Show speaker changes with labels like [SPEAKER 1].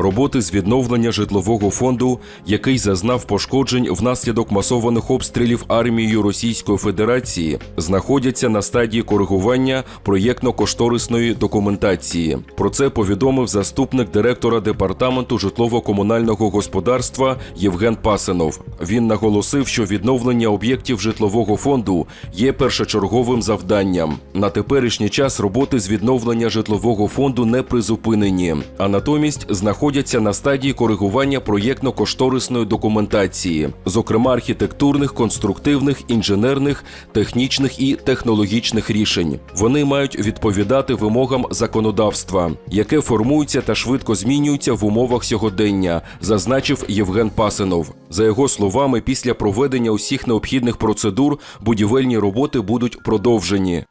[SPEAKER 1] Роботи з відновлення житлового фонду, який зазнав пошкоджень внаслідок масованих обстрілів армією Російської Федерації, знаходяться на стадії коригування проєктно-кошторисної документації. Про це повідомив заступник директора департаменту житлово-комунального господарства Євген Пасинов. Він наголосив, що відновлення об'єктів житлового фонду є першочерговим завданням. На теперішній час роботи з відновлення житлового фонду не призупинені, а натомість знаходяться на стадії коригування проєктно-кошторисної документації, зокрема архітектурних, конструктивних, інженерних, технічних і технологічних рішень. Вони мають відповідати вимогам законодавства, яке формується та швидко змінюється в умовах сьогодення, зазначив Євген Пасинов. За його словами, після проведення усіх необхідних процедур будівельні роботи будуть продовжені.